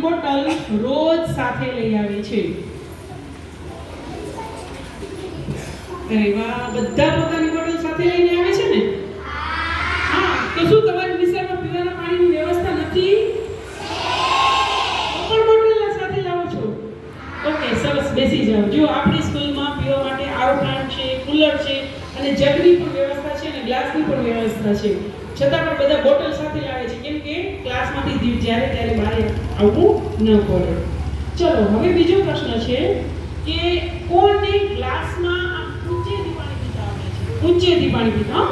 Bottle રોજ સાથે લઈ આવે છે. અરે વાહ, બધા પોતાની બોટલ સાથે લઈને આવે છે ને? હા, તો શું તમારી વિસ્તારમાં પીવાના પાણીની વ્યવસ્થા નથી? બોટલ સાથે લાવો છો. ઓકે, સરસ, બેસી જાઓ. જો આપણી સ્કૂલમાં પીવા માટે આરો પ્લાન્ટ છે, કુલર છે, અને જગની પણ વ્યવસ્થા છે અને ગ્લાસની પણ વ્યવસ્થા છે. છતાં પણ બધા બોટલ સાથે લાવે છે. કેમ કે ક્લાસમાંથી જ્યારે ત્યારે બહાર આવવું ન પડે. ચલો, હવે બીજો પ્રશ્ન છે કે કોને ગ્લાસમાં આમ ઊંચેથી પાણી પીતા આવડે છે? ઊંચેથી પાણી પીતા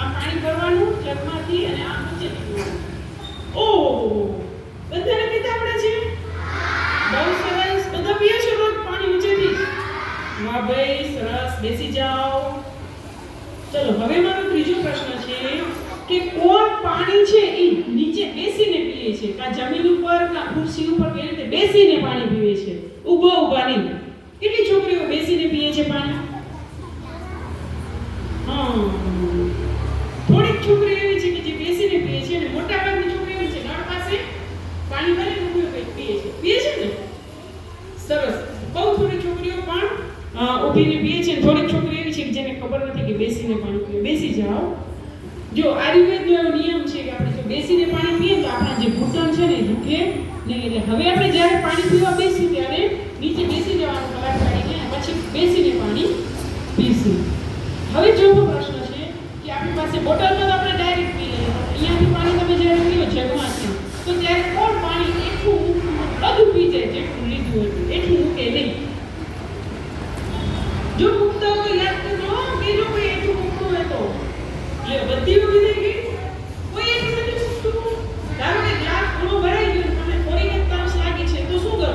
આ પાણી ભરવાનું જગમાંથી અને આ ઊંચેથી પીવાનું ઓહો, બધાને પીતા આવડે છે? બહુ સરસ. બધા પીએ છે રોજ પાણી ઊંચેથી? વાહ ભાઈ, સરસ. બેસી જાઓ. ચલો, હવે મારો ત્રીજો પ્રશ્ન છે કે કોણ પાણી છે એ નીચે બેસીને પીએ છે. કાં જમીન ઉપર કાં ખુરશી ઉપર કે રીતે બેસીને પાણી પીવે છે? ઊભો, ઊભા નહીં. કેટલી છોકરીઓ બેસીને પીએ છે પાણી? થોડીક છોકરીઓ એવી છે કે જે બેસીને પીએ છે અને મોટા ભાગની છોકરીઓ છે, નળ પાસે પાણી ભરીને ઊભી પીએ છે. પીએ છે ને? સરસ. બહુ થોડી છોકરીઓ પણ ઊભીને પીએ છે થોડીક છોકરીઓ એવી છે કે જેને ખબર નથી કે બેસીને પાણી પીએ બેસી જાઓ. જો આયુર્વેદનો એવો નિયમ છે કે આપણે બેસીને પાણી પીએ તો આપણા જે ઘૂંટણ છે ને દુખે નહીં. એટલે હવે આપણે જ્યારે પાણી પીવા બેસીએ ત્યારે નીચે બેસી જવાનું કલાક કાઢીને પછી બેસીને પાણી પીશું. હવે ચોથો પ્રશ્ન છે કે આપણી પાસે બોટલમાં તો આપણે ડાયરેક્ટ પી લઈએ અહીંયાથી પાણી તમે જ્યારે પીઓ જગમાંથી, તો ત્યારે કોણ પાણી એટલું બધું પી જાય જેટલું લીધું હતું? એટલું મૂકે નહીં. જો મૂકતા હોય યાદ કરજો બીજો કોઈ એટલું મૂકતું હોય તો. એટલે બધી ઊભી થઈ ગઈ કોઈ એટલું નથી મૂકતું ધારો કે ગ્લાસ પૂરો ભરાઈ ગયો અને તમને થોડીક જ તરસ લાગી છે તો શું કરો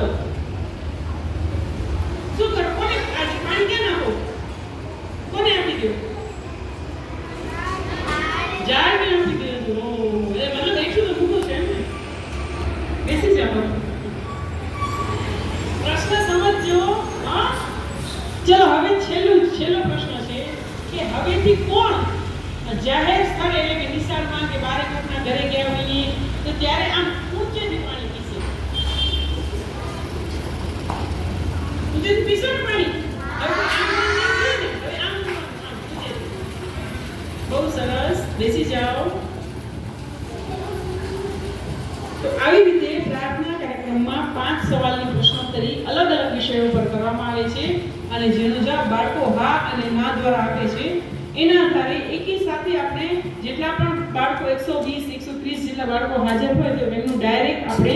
શું કરો કોને આજે પાણી ક્યાં નાખો કોને આપી દો ઝાડને આપી દો છો. ઓહ, એ મતલબ એટલું તો મૂકો છે એમ ને? બેસી જાઓ. પ્રશ્ન સમજો હા? હવે છેલ્લું પ્રશ્ન છે કે હવેથી કોણ જાહેર સ્થળ એટલે કે નિશાળમાં કે બારે કોકના ઘરે ગયા હોઈએ તો ત્યારે આમ ઊંચેથી પાણી? પીશે ઊંચેથી પીશો પાણી. બહુ સરસ, બેસી જાઓ. તો આવી રીતે પ્રાર્થના કાર્યક્રમમાં પાંચ સવાલની પ્રશ્નોત્તરી અલગ અલગ વિષયો પર કરવામાં આવે છે અને જેનો જવાબ બાળકો હા અને ના દ્વારા આપે છે. એના આધારે એકી સાથે આપણે જેટલા પણ બાળકો એકસો વીસ, એકસો ત્રીસ જેટલા બાળકો હાજર હોય તો એમનું ડાયરેક્ટ આપણે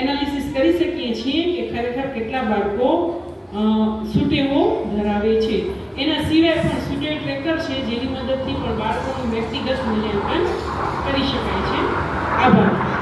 એનાલિસિસ કરી શકીએ છીએ કે ખરેખર કેટલા બાળકો સુટેવો ધરાવે છે. એના સિવાય પણ સુટેવ ટ્રેકર છે જેની મદદથી પણ બાળકોનું વ્યક્તિગત મૂલ્યાંકન કરી શકાય છે. આભાર.